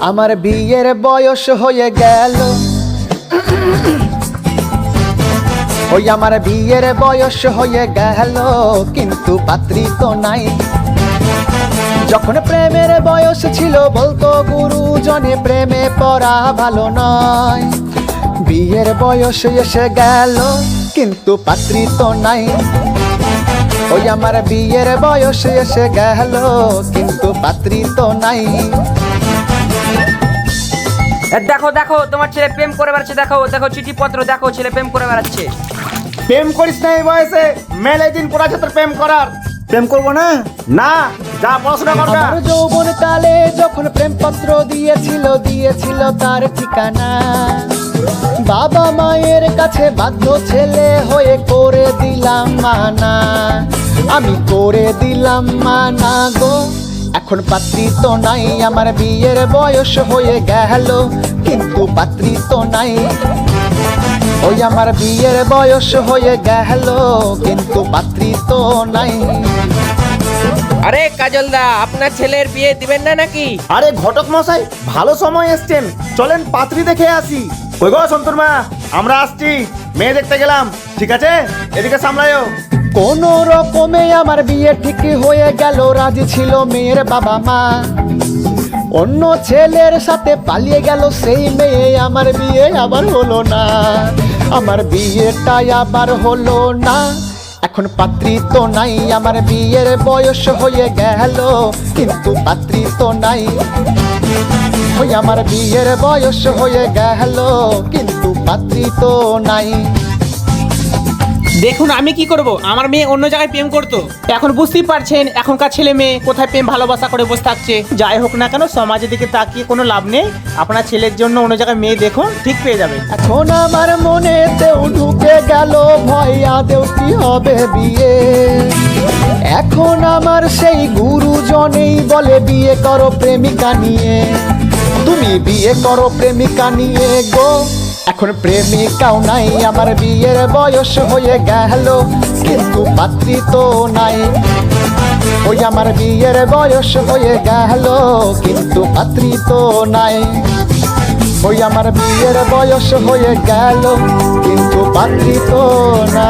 আমার বিয়ের বয়স হয়ে গেল। ওই আমার বিয়ের বয়স হয়ে গেল, কিন্তু পাত্রী তো নাই। যখন প্রেমের বয়স ছিল, বলতো গুরুজনে, প্রেমে পড়া ভালো নয়। বিয়ের বয়স এসে গেল, কিন্তু পাত্রী তো নাই। ওই আমার বিয়ের বয়স এসে গেল, কিন্তু পাত্রী তো নাই। দেখো দেখো তোমার ছেলে প্রেম করে বেড়াচ্ছে দেখো দেখো চিঠিপত্র দেখো ছেলে প্রেম করে বেড়াচ্ছে। প্রেম করিস না এই বয়সে মেলে দিন পড়া তোর প্রেম করার। প্রেম করব না? না যা পড়াশোনা করবে যৌবন কালে যখন প্রেমপত্র দিয়েছিল দিয়েছিল তার ঠিকানা। বাবা মায়ের কাছে বাধ্য ছেলে হয়ে করে দিলাম মানা। আমি করে দিলাম মানা গো। এখন পাত্রী তো নাই আমার বিয়ের বয়স হয়ে গেল কিন্তু পাত্রী তো নাই। ওই আমার বিয়ের বয়স হয়ে গেল কিন্তু পাত্রী তো নাই। আরে কাজল দা আপনার ছেলের বিয়ে দিবেন না নাকি? আরে ঘটক মশাই ভালো সময় এসছেন। চলেন পাত্রী দেখে আসি। কই গো সন্তুর মা? আমরা আসছি। মেয়ে দেখতে গেলাম। ঠিক আছে? এদিকে সামলায়ও। কোন রকমে আমার বিয়ে ঠিক হয়ে গেল, রাজি ছিল মেয়ের বাবা মা। অন্য ছেলের সাথে পালিয়ে গেল সেই মেয়ে, আমার বিয়ে আবার হলো না। আমার বিয়েটাই আবার হলো না। এখন পাত্রী তো নাই, আমার বিয়ের বয়স হয়ে গেল, কিন্তু পাত্রী তো নাই। ওই আমার বিয়ের বয়স হয়ে গেল, কিন্তু পাত্রী তো নাই। দেখুন, আমি কি করব? আমার মেয়ে অন্য জায়গায় প্রেম করতো। এখন বুঝতেই পারছেন, এখনকার ছেলে মেয়ে কোথায় প্রেম, ভালোবাসা করে বসে থাকছে। যাই হোক না কেন, সমাজের দিকে তাকিয়ে কোনো লাভ নেই। আপনার ছেলের জন্য অন্য জায়গায় মেয়ে দেখুন, ঠিক পেয়ে যাবে। এখন আমার মনেতেও ঢুকে গেল ভয়, আদেও কি হবে বিয়ে? এখন আমার সেই গুরুজনেই বলে, বিয়ে করো প্রেমিকা নিয়ে। তুমি বিয়ে করো প্রেমিকা নিয়ে গো। এখন প্রেমিকাও নাই, আমার বিয়ের বয়স হয়ে গেল, কিন্তু পাত্রী তো নাই। ওই আমার বিয়ের বয়স হয়ে গেল, কিন্তু পাত্রী তো নাই। ওই আমার বিয়ের বয়স হয়ে গেল, কিন্তু পাত্রী তো না